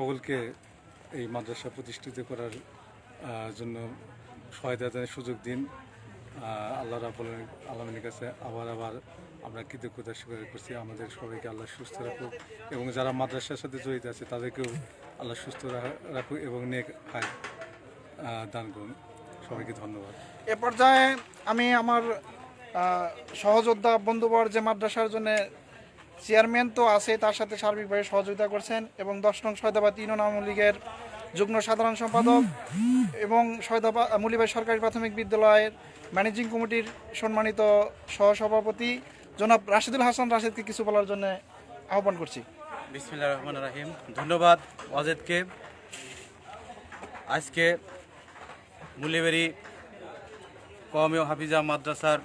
সকলকে এই মাদ্রাসা প্রতিষ্ঠিত করার জন্য সহায়তা দেওয়ার সুযোগ দিন। আল্লাহ রাবুল আলমিনের কাছে আবার আবার আমরা কৃতজ্ঞতা স্বীকার করছি। আমাদের সবাইকে আল্লাহ সুস্থ রাখুক এবং যারা মাদ্রাসার সাথে জড়িত আছে তাদেরকেও আল্লাহ সুস্থ রাখুক এবং নেক আহ, দান করুন। সবাইকে ধন্যবাদ। এ পর্যায়ে আমি আমার সহযোদ্ধা বন্ধুবর যে মাদ্রাসার জন্য চেয়ারম্যান তো আছে তার সাথে সার্বিকভাবে সহযোগিতা করছেন এবং দশ নং সয়দাবাদ ইউনিয়ন আওয়ামী লীগের যুগ্ম সাধারণ সম্পাদক এবং সয়দাবাদ মুলিবাই সরকারি প্রাথমিক বিদ্যালয়ের ম্যানেজিং কমিটির সম্মানিত সহসভাপতি জনাব রাশিদুল হাসান রাশিদকে কিছু বলার জন্য আহ্বান করছি। বিসমিল্লাহ রহমান রাহিম। ধন্যবাদ অজেদকে আজকে মুলিবেরি কওমি ও হাফিজা মাদ্রাসার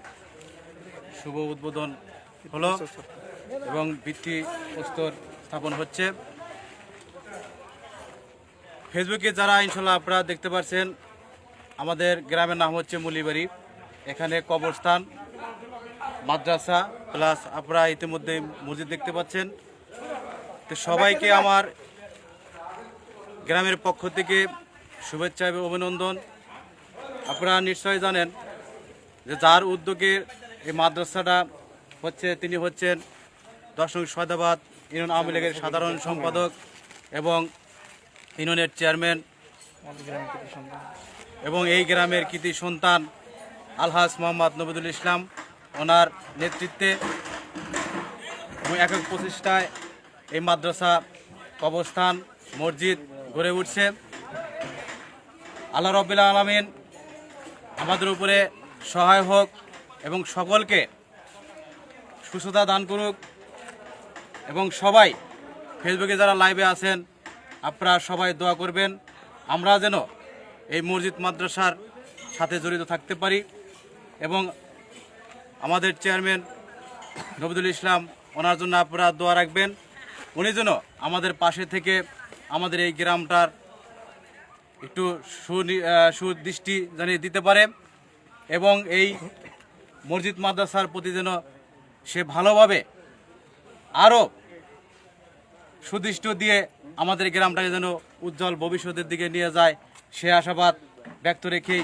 শুভ উদ্বোধন হলো। এবং ভিত্তি প্রস্তর স্থাপন হচ্ছে। ফেসবুকে যারা ইনশাল্লাহ আপনারা দেখতে পাচ্ছেন আমাদের গ্রামের নাম হচ্ছে মুলিবাড়ি। এখানে কবরস্থান, মাদ্রাসা, প্লাস আপনারা ইতিমধ্যে মসজিদ দেখতে পাচ্ছেন। তো সবাইকে আমার গ্রামের পক্ষ থেকে শুভেচ্ছা এবং অভিনন্দন। আপনারা নিশ্চয়ই জানেন যে যার উদ্যোগে এই মাদ্রাসাটা হচ্ছে, তিনি হচ্ছেন দশম সয়দাবাদ ইউনিয়ন আওয়ামী লীগের সাধারণ সম্পাদক এবং ইউনিয়নের চেয়ারম্যান এবং এই গ্রামের কৃতি সন্তান আলহাজ মোহাম্মদ নবিদুল ইসলাম। ওনার নেতৃত্বে একক প্রচেষ্টায় এই মাদ্রাসা কবরস্থান, মসজিদ গড়ে উঠছে। আল্লাহ রবিল আলমিন আমাদের উপরে সহায় হোক এবং সকলকে সুস্থতা দান করুক। এবং সবাই ফেসবুকে যারা লাইভে আছেন, আপনারা সবাই দোয়া করবেন। আমরা যেন এই মসজিদ মাদ্রাসার সাথে জড়িত থাকতে পারি এবং আমাদের চেয়ারম্যান নবদুল ইসলাম, ওনার জন্য আপনারা দোয়া রাখবেন। উনি যেন আমাদের পাশে থেকে আমাদের এই গ্রামটার একটু সুদৃষ্টি জানিয়ে দিতে পারে এবং এই মসজিদ মাদ্রাসার প্রতি যেন সে ভালোভাবে আরও সুদৃষ্ট দিয়ে আমাদের গ্রামটাকে যেন উজ্জ্বল ভবিষ্যতের দিকে নিয়ে যায়, সে আশাবাদ ব্যক্ত রেখেই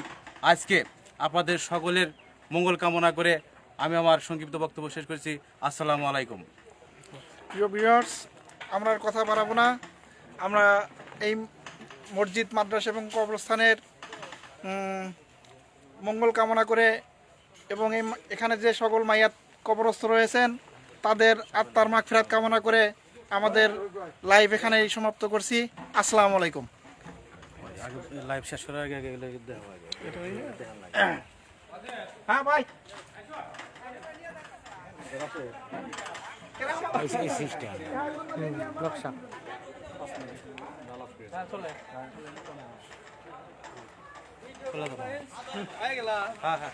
আজকে আপনাদের সকলের মঙ্গল কামনা করে আমি আমার সংক্ষিপ্ত বক্তব্য শেষ করছি। আসসালামু আলাইকুম। প্রিয় ভিউয়ার্স আমরা আর কথা বাড়াবো না। আমরা এই মসজিদ, মাদ্রাসা এবং কবরস্থানের মঙ্গল কামনা করে এবং এই এখানে যে সকল মাইয়াত কবরস্থ রয়েছেন তাদের আত্মার মাগফিরাত কামনা করে আমাদের লাইভ এখানে সমাপ্ত করছি। আসসালামু আলাইকুম। লাইভ শেষ করার আগে হ্যাঁ। ভাই। হ্যাঁ। হ্যাঁ।